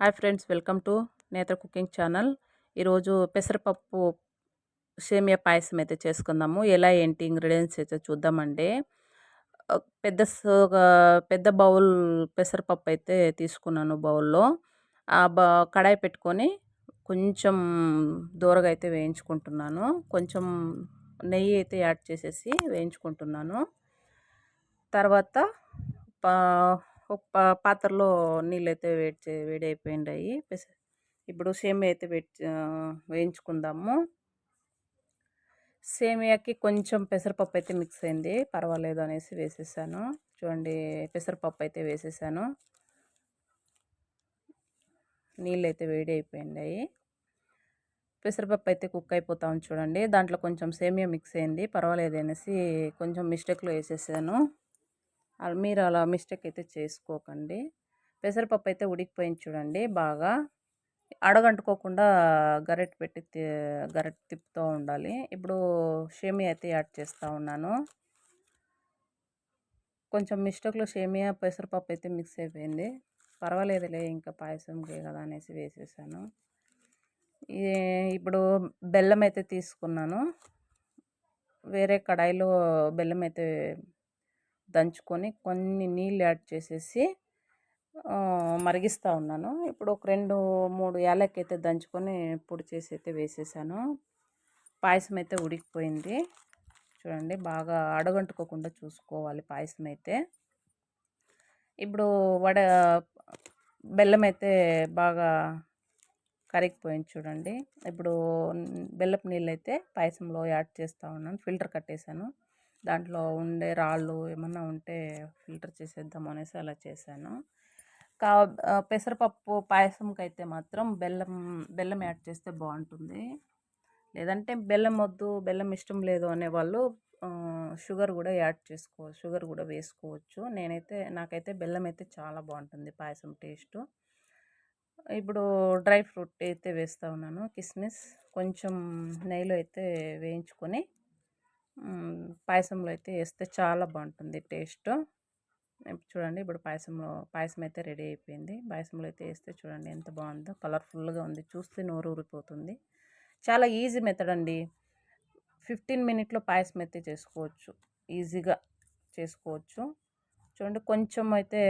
Hi friends welcome to Netra cooking channel. ఈరోజు పెసరపప్పు సేమియా పాయసం అయితే చేసుకుందాము. ఎలా ఏంటి ఇంగ్రీడియంట్స్ అయితే చూద్దామండి. పెద్ద పెద్ద బౌల్ పెసరపప్పు అయితే తీసుకున్నాను బౌల్లో. ఆ బ కడాయి పెట్టుకొని కొంచెం దూరగా అయితే వేయించుకుంటున్నాను. కొంచెం నెయ్యి అయితే యాడ్ చేసేసి వేయించుకుంటున్నాను. తర్వాత ఒక పాత్రలో నీళ్ళు అయితే వేడి వేడి అయిపోయిండాయి ఇప్పుడు సేమియా అయితే వేయించుకుందాము. సేమియాకి కొంచెం పెసరపప్పు అయితే మిక్స్ అయింది. పర్వాలేదు అనేసి వేసేసాను. చూడండి పెసరపప్పు అయితే వేసేసాను. నీళ్ళు అయితే వేడి అయిపోయిండాయి పెసరపప్పు అయితే కుక్ అయిపోతా చూడండి. దాంట్లో కొంచెం సేమియా మిక్స్ అయింది. పర్వాలేదు అనేసి కొంచెం మిస్టేక్లో వేసేసాను. మీరు అలా మిస్టేక్ అయితే చేసుకోకండి. పెసరపప్పు అయితే ఉడికిపోయింది చూడండి బాగా. అడగంటుకోకుండా గరెట్ పెట్టి గరెట్ తిప్పుతూ ఉండాలి. ఇప్పుడు షేమియా అయితే యాడ్ చేస్తూ ఉన్నాను. కొంచెం మిస్టేక్లో షేమియా పెసరపప్పు అయితే మిక్స్ అయిపోయింది. పర్వాలేదులే ఇంకా పాయసంకి కదా అనేసి వేసేసాను. ఇప్పుడు బెల్లం అయితే తీసుకున్నాను. వేరే కడాయిలో బెల్లం అయితే దంచుకొని కొన్ని నీళ్ళు యాడ్ చేసేసి మరిగిస్తూ ఉన్నాను. ఇప్పుడు ఒక రెండు మూడు యాలకి అయితే దంచుకొని పొడి చేసి అయితే వేసేసాను. పాయసం అయితే ఉడికిపోయింది. చూడండి బాగా అడగంటుకోకుండా చూసుకోవాలి పాయసం అయితే. ఇప్పుడు వడ బెల్లం అయితే బాగా కరిగిపోయింది చూడండి. ఇప్పుడు బెల్లపు నీళ్ళు అయితే పాయసంలో యాడ్ చేస్తూ ఉన్నాను. ఫిల్టర్ కట్టేశాను దాంట్లో ఉండే రాళ్ళు ఏమన్నా ఉంటే ఫిల్టర్ చేసేద్దాం అనేసి అలా చేశాను. కా పెసరపప్పు పాయసంకి అయితే మాత్రం బెల్లం బెల్లం యాడ్ చేస్తే బాగుంటుంది. లేదంటే బెల్లం వద్దు బెల్లం ఇష్టం లేదు అనేవాళ్ళు షుగర్ కూడా యాడ్ చేసుకోవచ్చు షుగర్ కూడా వేసుకోవచ్చు. నేనైతే నాకైతే బెల్లం అయితే చాలా బాగుంటుంది పాయసం టేస్ట్. ఇప్పుడు డ్రై ఫ్రూట్ అయితే వేస్తూ ఉన్నాను కిస్మిస్. కొంచెం నెయ్యిలో అయితే వేయించుకొని పాయసంలో అయితే వేస్తే చాలా బాగుంటుంది టేస్ట్. చూడండి ఇప్పుడు పాయసంలో పాయసం అయితే రెడీ అయిపోయింది. పాయసంలో అయితే వేస్తే చూడండి ఎంత బాగుందో కలర్ఫుల్గా ఉంది. చూస్తే నోరు ఊరిపోతుంది. చాలా ఈజీ మెథడ్ అండి. ఫిఫ్టీన్ మినిట్లో పాయసం అయితే చేసుకోవచ్చు. ఈజీగా చేసుకోవచ్చు. చూడండి కొంచెం అయితే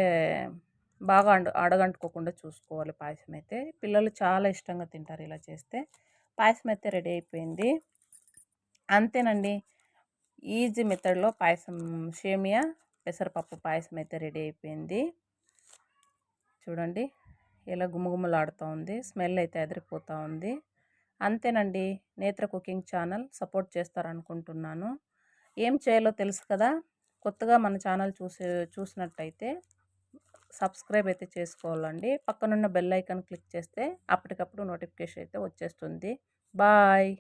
బాగా అడ అడగంటుకోకుండా చూసుకోవాలి పాయసం అయితే. పిల్లలు చాలా ఇష్టంగా తింటారు ఇలా చేస్తే. పాయసం అయితే రెడీ అయిపోయింది. అంతేనండి. ఈజీ మెథడ్లో పాయసం సేమియా పెసరపప్పు పాయసం అయితే రెడీ అయిపోయింది. చూడండి ఇలా గుమగుమలాడుతూ ఉంది స్మెల్ అయితే ఎదిరిపోతూ ఉంది. అంతేనండి నేత్ర కుకింగ్ ఛానల్ సపోర్ట్ చేస్తారనుకుంటున్నాను. ఏం చేయాలో తెలుసు కదా కొత్తగా మన ఛానల్ చూసే చూసినట్టయితే సబ్స్క్రైబ్ అయితే చేసుకోవాలండి. పక్కనున్న బెల్ ఐకాన్ క్లిక్ చేస్తే అప్పటికప్పుడు నోటిఫికేషన్ అయితే వచ్చేస్తుంది. బాయ్!